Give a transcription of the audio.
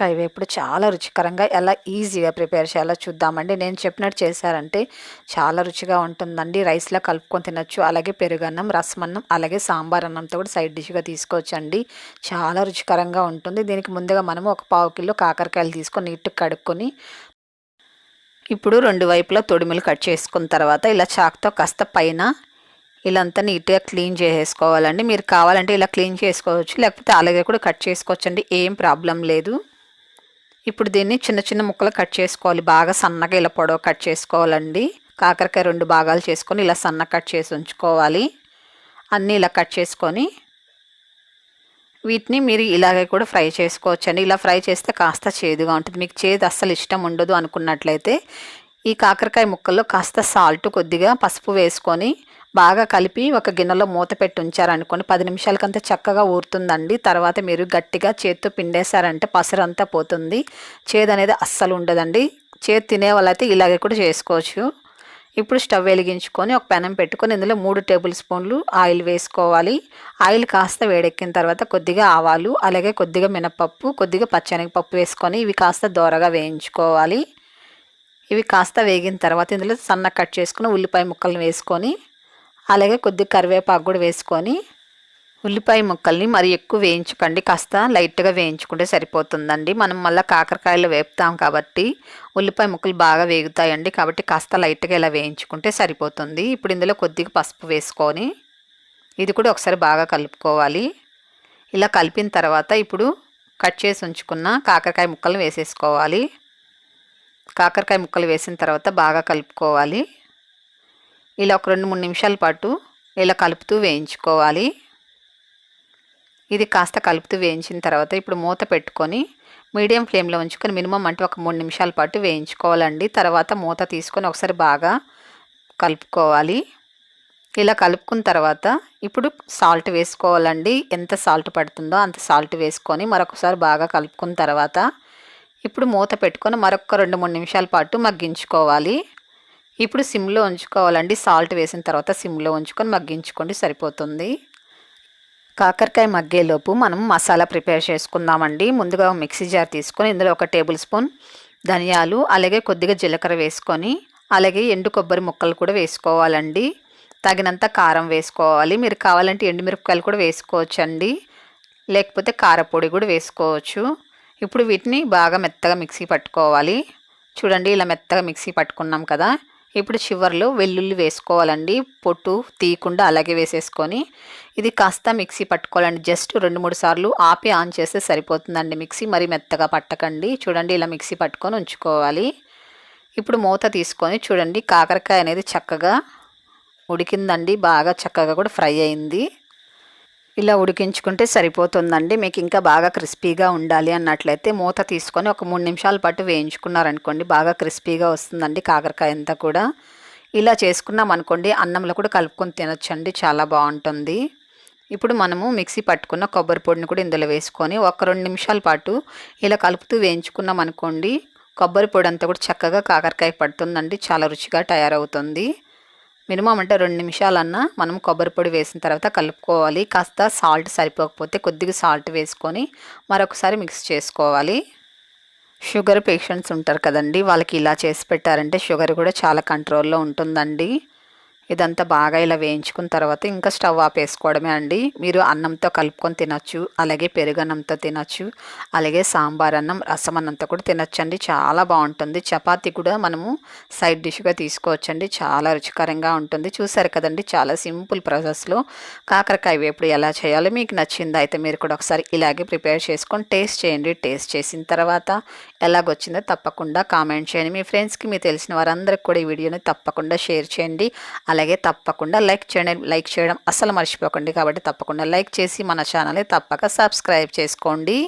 కాకరకాయ వేపుడు చాలా రుచికరంగా ఎలా ఈజీగా ప్రిపేర్ చేయాలో చూద్దామండి. నేను చెప్పినట్టు చేశారంటే చాలా రుచిగా ఉంటుందండి. రైస్లో కలుపుకొని తినొచ్చు. అలాగే పెరుగన్నం రసమన్నం అలాగే సాంబార్ అన్నంతో కూడా సైడ్ డిష్గా తీసుకోవచ్చండి. చాలా రుచికరంగా ఉంటుంది. దీనికి ముందుగా మనము ఒక పావు కిలో కాకరకాయలు తీసుకొని నీట్గా కడుక్కొని ఇప్పుడు రెండు వైపులా తొడిమిలు కట్ చేసుకున్న తర్వాత ఇలా చాక్తో కాస్త పైన ఇలా అంతా నీట్గా క్లీన్ చేసేసుకోవాలండి. మీరు కావాలంటే ఇలా క్లీన్ చేసుకోవచ్చు లేకపోతే అలాగే కూడా కట్ చేసుకోవచ్చండి. ఏం ప్రాబ్లం లేదు. ఇప్పుడు దీన్ని చిన్న చిన్న ముక్కలు కట్ చేసుకోవాలి. బాగా సన్నగా ఇలా పొడవు కట్ చేసుకోవాలండి. కాకరకాయ రెండు భాగాలు చేసుకొని ఇలా సన్న కట్ చేసి ఉంచుకోవాలి. అన్నీ ఇలా కట్ చేసుకొని వీటిని మీరు ఇలాగే కూడా ఫ్రై చేసుకోవచ్చండి. ఇలా ఫ్రై చేస్తే కాస్త చేదుగా ఉంటుంది. మీకు చేదు అస్సలు ఇష్టం ఉండదు అనుకున్నట్లయితే ఈ కాకరకాయ ముక్కల్లో కాస్త సాల్ట్ కొద్దిగా పసుపు వేసుకొని బాగా కలిపి ఒక గిన్నెలో మూత పెట్టి ఉంచారనుకోండి. పది నిమిషాలకంతా చక్కగా ఊరుతుందండి. తర్వాత మీరు గట్టిగా చేత్తో పిండేశారంటే పసరంతా పోతుంది. చేదు అనేది అస్సలు ఉండదండి. చేతి తినే వాళ్ళైతే ఇలాగే కూడా చేసుకోవచ్చు. ఇప్పుడు స్టవ్ వెలిగించుకొని ఒక పెనం పెట్టుకొని ఇందులో మూడు టేబుల్ స్పూన్లు ఆయిల్ వేసుకోవాలి. ఆయిల్ కాస్త వేడెక్కిన తర్వాత కొద్దిగా ఆవాలు అలాగే కొద్దిగా మినపప్పు కొద్దిగా పచ్చనగపప్పు వేసుకొని ఇవి కాస్త దోరగా వేయించుకోవాలి. ఇవి కాస్త వేగిన తర్వాత ఇందులో సన్న కట్ చేసుకుని ఉల్లిపాయ ముక్కలను వేసుకొని అలాగే కొద్దిగా కరివేపాకు కూడా వేసుకొని ఉల్లిపాయ ముక్కల్ని మరి ఎక్కువ వేయించకండి. కాస్త లైట్గా వేయించుకుంటే సరిపోతుందండి. మనం మళ్ళీ కాకరకాయలు వేపుతాం కాబట్టి ఉల్లిపాయ ముక్కలు బాగా వేగుతాయండి. కాబట్టి కాస్త లైట్గా ఇలా వేయించుకుంటే సరిపోతుంది. ఇప్పుడు ఇందులో కొద్దిగా పసుపు వేసుకొని ఇది కూడా ఒకసారి బాగా కలుపుకోవాలి. ఇలా కలిపిన తర్వాత ఇప్పుడు కట్ చేసి ఉంచుకున్న కాకరకాయ ముక్కలు వేసేసుకోవాలి. కాకరకాయ ముక్కలు వేసిన తర్వాత బాగా కలుపుకోవాలి. ఇలా ఒక రెండు మూడు నిమిషాల పాటు ఇలా కలుపుతూ వేయించుకోవాలి. ఇది కాస్త కలుపుతూ వేయించిన తర్వాత ఇప్పుడు మూత పెట్టుకొని మీడియం ఫ్లేమ్లో ఉంచుకొని మినిమం అంటే ఒక మూడు నిమిషాల పాటు వేయించుకోవాలండి. తర్వాత మూత తీసుకొని ఒకసారి బాగా కలుపుకోవాలి. ఇలా కలుపుకున్న తర్వాత ఇప్పుడు సాల్ట్ వేసుకోవాలండి. ఎంత సాల్ట్ పడుతుందో అంత సాల్ట్ వేసుకొని మరొకసారి బాగా కలుపుకున్న తర్వాత ఇప్పుడు మూత పెట్టుకొని మరొక రెండు మూడు నిమిషాల పాటు మగ్గించుకోవాలి. ఇప్పుడు సిమ్లో ఉంచుకోవాలండి. సాల్ట్ వేసిన తర్వాత సిమ్లో ఉంచుకొని మగ్గించుకోండి సరిపోతుంది. కాకరకాయ మగ్గేలోపు మనం మసాలా ప్రిపేర్ చేసుకుందామండి. ముందుగా మిక్సీ జార్ తీసుకొని ఇందులో ఒక టేబుల్ స్పూన్ ధనియాలు అలాగే కొద్దిగా జీలకర్ర వేసుకొని అలాగే ఎండు కొబ్బరి ముక్కలు కూడా వేసుకోవాలండి. తగినంత కారం వేసుకోవాలి. మీరు కావాలంటే ఎండుమిరపకాయలు కూడా వేసుకోవచ్చండి. లేకపోతే కారపొడి కూడా వేసుకోవచ్చు. ఇప్పుడు వీటిని బాగా మెత్తగా మిక్సీ పట్టుకోవాలి. చూడండి ఇలా మెత్తగా మిక్సీ పట్టుకున్నాం కదా. ఇప్పుడు చివర్లో వెల్లుల్లి వేసుకోవాలండి. పొట్టు తీయకుండా అలాగే వేసేసుకొని ఇది కాస్త మిక్సీ పట్టుకోవాలండి. జస్ట్ రెండు మూడు సార్లు ఆపి ఆన్ చేస్తే సరిపోతుందండి మిక్సీ. మరి మెత్తగా పట్టకండి. చూడండి ఇలా మిక్సీ పట్టుకొని ఉంచుకోవాలి. ఇప్పుడు మూత తీసుకొని చూడండి కాకరకాయ అనేది చక్కగా ఉడికిందండి. బాగా చక్కగా కూడా ఫ్రై అయింది. ఇలా ఉడికించుకుంటే సరిపోతుందండి. మీకు ఇంకా బాగా క్రిస్పీగా ఉండాలి అన్నట్లయితే మూత తీసుకొని ఒక మూడు నిమిషాల పాటు వేయించుకున్నారనుకోండి బాగా క్రిస్పీగా వస్తుందండి కాకరకాయ అంతా కూడా. ఇలా చేసుకున్నాం అనుకోండి అన్నంలో కూడా కలుపుకొని తినొచ్చండి చాలా బాగుంటుంది. ఇప్పుడు మనము మిక్సీ పట్టుకున్న కొబ్బరి పొడిని కూడా ఇందులో వేసుకొని ఒక రెండు నిమిషాల పాటు ఇలా కలుపుతూ వేయించుకున్నాం అనుకోండి కొబ్బరి పొడి అంతా కూడా చక్కగా కాకరకాయ పడుతుందండి చాలా రుచిగా తయారవుతుంది. మినిమం అంటే రెండు నిమిషాలన్నా మనం కొబ్బరి పొడి వేసిన తర్వాత కలుపుకోవాలి. కాస్త సాల్ట్ సరిపోకపోతే కొద్దిగా సాల్ట్ వేసుకొని మరొకసారి మిక్స్ చేసుకోవాలి. షుగర్ పేషెంట్స్ ఉంటారు కదండి వాళ్ళకి ఇలా చేసి పెట్టారంటే షుగర్ కూడా చాలా కంట్రోల్లో ఉంటుందండి. ఇదంతా బాగా ఇలా వేయించుకున్న తర్వాత ఇంకా స్టవ్ ఆపేసుకోవడమే అండి. మీరు అన్నంతో కలుపుకొని తినచ్చు అలాగే పెరుగన్నంతో తినచ్చు అలాగే సాంబార్ అన్నం రసం అన్నంతో కూడా తినచ్చండి. చాలా బాగుంటుంది. చపాతీ కూడా మనము సైడ్ డిష్గా తీసుకోవచ్చండి. చాలా రుచికరంగా ఉంటుంది. చూసారు కదండి చాలా సింపుల్ ప్రాసెస్లో కాకరకాయ వేపుడు ఎలా చేయాలో మీకు నచ్చింది అయితే మీరు కూడా ఒకసారి ఇలాగే ప్రిపేర్ చేసుకొని టేస్ట్ చేయండి. టేస్ట్ చేసిన తర్వాత ఎలాగొచ్చిందో తప్పకుండా కామెంట్ చేయండి. మీ ఫ్రెండ్స్కి మీ తెలిసిన వారందరికి కూడా ఈ వీడియోని తప్పకుండా షేర్ చేయండి. అలాగే తప్పకుండా లైక్ చేయండి లైక్ చేయడం అస్సలు మర్చిపోకండి. కాబట్టి తప్పకుండా లైక్ చేసి మన ఛానల్ని తప్పక సబ్స్క్రైబ్ చేసుకోండి.